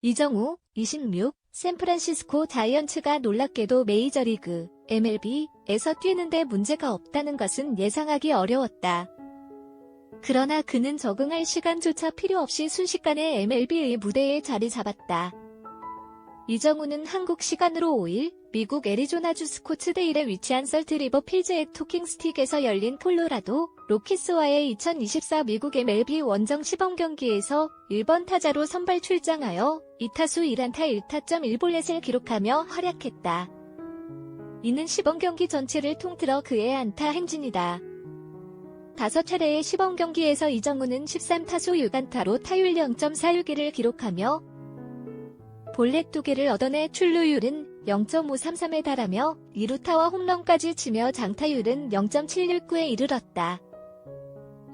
이정우, 26, 샌프란시스코 자이언츠가 놀랍게도 메이저리그, MLB에서 뛰는데 문제가 없다는 것은 예상하기 어려웠다. 그러나 그는 적응할 시간조차 필요 없이 순식간에 MLB의 무대에 자리 잡았다. 이정우는 한국 시간으로 5일 미국 애리조나주 스코츠데일에 위치한 설트리버 필즈의 토킹스틱에서 열린 콜로라도 로키스와의 2024 미국 MLB 원정 시범 경기에서 1번 타자로 선발 출장하여 2타수 1안타 1타점 1볼넷을 기록하며 활약했다. 이는 시범 경기 전체를 통틀어 그의 안타 행진이다. 다섯 차례의 시범 경기에서 이정우는 13타수 6안타로 타율 0.46을 기록하며 볼넷 2개를 얻어내 출루율은 0.533에 달하며 2루타와 홈런까지 치며 장타율은 0.769에 이르렀다.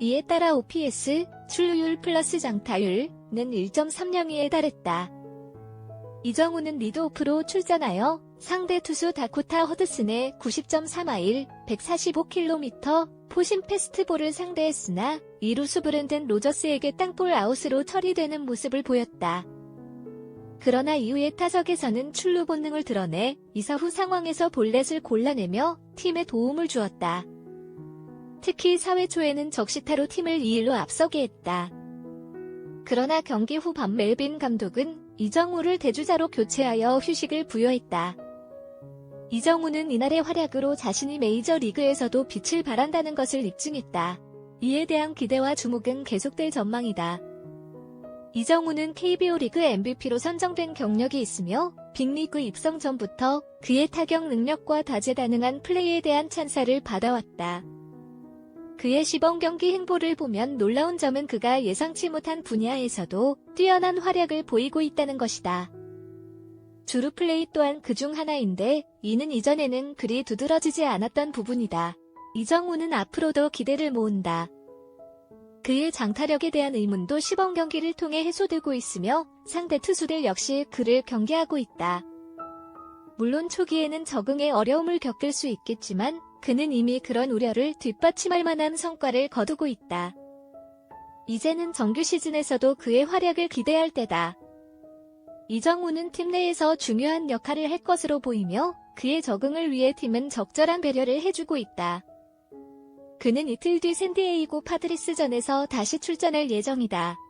이에 따라 OPS, 출루율 플러스 장타율은 1.30에 달했다. 이정우는 리드오프로 출전하여 상대 투수 다코타 허드슨의 90.3마일, 145km 포신 패스트볼을 상대했으나 이루수 브랜든 로저스에게 땅볼 아웃으로 처리되는 모습을 보였다. 그러나 이후의 타석에서는 출루 본능을 드러내 이사 후 상황에서 볼넷을 골라내며 팀에 도움을 주었다. 특히 4회 초에는 적시타로 팀을 2일로 앞서게 했다. 그러나 경기 후반 멜빈 감독은 이정우를 대주자로 교체하여 휴식을 부여했다. 이정우는 이날의 활약으로 자신이 메이저 리그에서도 빛을 발한다는 것을 입증했다. 이에 대한 기대와 주목은 계속될 전망이다. 이정우는 KBO 리그 MVP로 선정된 경력이 있으며 빅리그 입성 전부터 그의 타격 능력과 다재다능한 플레이에 대한 찬사를 받아왔다. 그의 시범 경기 행보를 보면 놀라운 점은 그가 예상치 못한 분야에서도 뛰어난 활약을 보이고 있다는 것이다. 주루 플레이 또한 그중 하나인데 이는 이전에는 그리 두드러지지 않았던 부분이다. 이정우는 앞으로도 기대를 모은다. 그의 장타력에 대한 의문도 시범 경기를 통해 해소되고 있으며 상대 투수들 역시 그를 경계하고 있다. 물론 초기에는 적응에 어려움을 겪을 수 있겠지만 그는 이미 그런 우려를 뒷받침할 만한 성과를 거두고 있다. 이제는 정규 시즌에서도 그의 활약을 기대할 때다. 이정우는 팀 내에서 중요한 역할을 할 것으로 보이며 그의 적응을 위해 팀은 적절한 배려를 해주고 있다. 그는 이틀 뒤 샌디에이고 파드리스전에서 다시 출전할 예정이다.